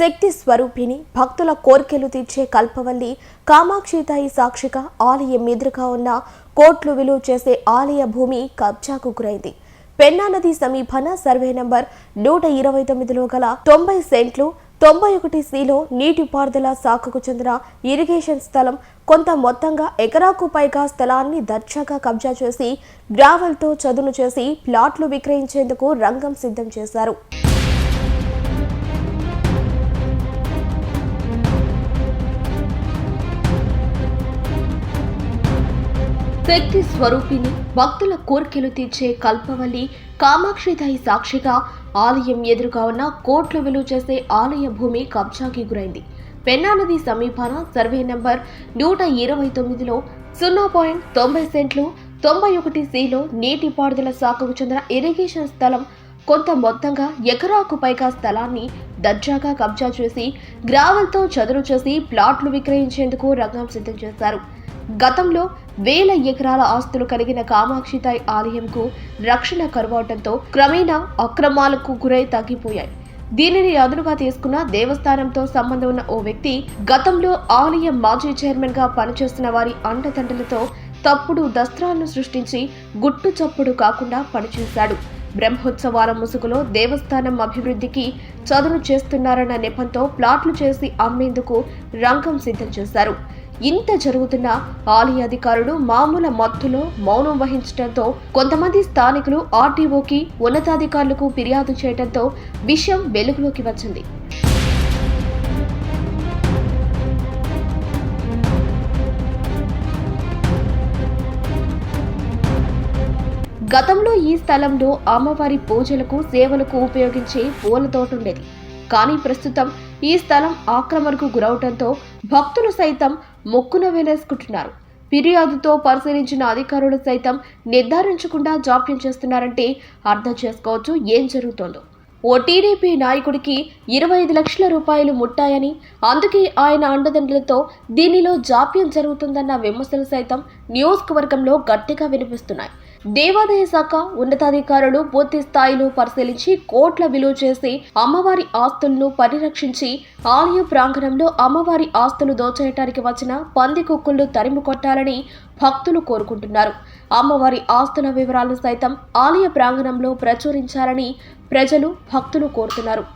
శక్తి స్వరూపిణి భక్తుల కోర్కెలు తీర్చే కల్పవల్లి కామాక్షితాయి సాక్షిగా ఆలయం ఎదురుగా ఉన్న కోట్లు విలువ చేసే ఆలయ భూమి కబ్జాకు గురైంది. పెన్నా నది సమీపన సర్వే నంబర్ నూట ఇరవై తొమ్మిదిలో గల తొంభై సెంట్లు తొంభై ఒకటి సిలో నీటిపారుదల శాఖకు చెందిన ఇరిగేషన్ స్థలం కొంత మొత్తంగా ఎకరాకు పైగా స్థలాన్ని దర్జాగా కబ్జా చేసి గ్రావెల్తో చదును చేసి ప్లాట్లు విక్రయించేందుకు రంగం సిద్ధం చేశారు. శక్తి స్వరూపిణి భక్తుల కోర్కెలు తీర్చే కల్పవల్లి కామాక్షిదాయి సాక్షిగా ఆలయం ఎదురుగా ఉన్న కోట్లు విలువ చేసే ఆలయ భూమి కబ్జాకి గురైంది. పెన్నా నది సమీపాన సర్వే నెంబర్ నూట ఇరవై తొమ్మిదిలో సున్నా పాయింట్ తొంభై సెంట్లు తొంభై ఒకటి సిలో నీటిపారుదల శాఖకు చెందిన ఇరిగేషన్ స్థలం కొంత మొత్తంగా ఎకరాకు పైగా స్థలాన్ని దర్జాగా కబ్జా చేసి గ్రావెల్తో చదును చేసి ప్లాట్లు విక్రయించేందుకు రంగం సిద్ధం చేశారు. గతంలో వేల ఎకరాల ఆస్తులు కలిగిన కామాక్షితాయి ఆలయంకు రక్షణ కరువవటంతో క్రమేణా అక్రమాలకు గురై తగ్గిపోయాయి. దీనిని అదునుగా తీసుకున్న దేవస్థానంతో సంబంధం ఉన్న ఓ వ్యక్తి గతంలో ఆలయం మాజీ చైర్మన్గా పనిచేస్తున్న వారి అండదండలతో తప్పుడు దస్త్రాలను సృష్టించి గుట్టు చప్పుడు కాకుండా పనిచేశాడు. బ్రహ్మోత్సవాల ముసుగులో దేవస్థానం అభివృద్ధికి చదును చేస్తున్నారన్న నెపంతో ప్లాట్లు చేసి అమ్మేందుకు రంగం సిద్ధం చేశారు. ఇంత జరుగుతున్న ఆలయ అధికారులు మామూలు మత్తులో మౌనం వహించడంతో కొంతమంది స్థానికులు ఆర్టీఓకి ఉన్నతాధికారులకు ఫిర్యాదు చేయడంతో విషయం వెలుగులోకి వచ్చింది. గతంలో ఈ స్థలంలో అమ్మవారి పూజలకు సేవలకు ఉపయోగించే పూల తోట ఉండేది. కానీ ప్రస్తుతం ఈ స్థలం ఆక్రమణకు గురవటంతో భక్తులు సైతం మొక్కున వేలేసుకుంటున్నారు. ఫిర్యాదుతో పరిశీలించిన అధికారులు సైతం నిర్ధారించకుండా జాప్యం చేస్తున్నారంటే అర్థం చేసుకోవచ్చు ఏం జరుగుతోందో. ఓ టీడీపీ నాయకుడికి ఇరవై ఐదు లక్షల రూపాయలు ముట్టాయని అందుకే ఆయన అండదండలతో దీనిలో జాప్యం జరుగుతుందన్న విమర్శలు సైతం నియోజకవర్గంలో గట్టిగా వినిపిస్తున్నాయి. దేవాదాయ శాఖ ఉన్నతాధికారులు పూర్తి స్థాయిలో పరిశీలించి కోట్ల విలువ చేసి అమ్మవారి ఆస్తులను పరిరక్షించి ఆలయ ప్రాంగణంలో అమ్మవారి ఆస్తులు దోచేయటానికి వచ్చిన పంది కుక్కులు తరిమి కొట్టాలని భక్తులు కోరుకుంటున్నారు. అమ్మవారి ఆస్తుల వివరాలు సైతం ఆలయ ప్రాంగణంలో ప్రచురించాలని ప్రజలు భక్తులు కోరుతున్నారు.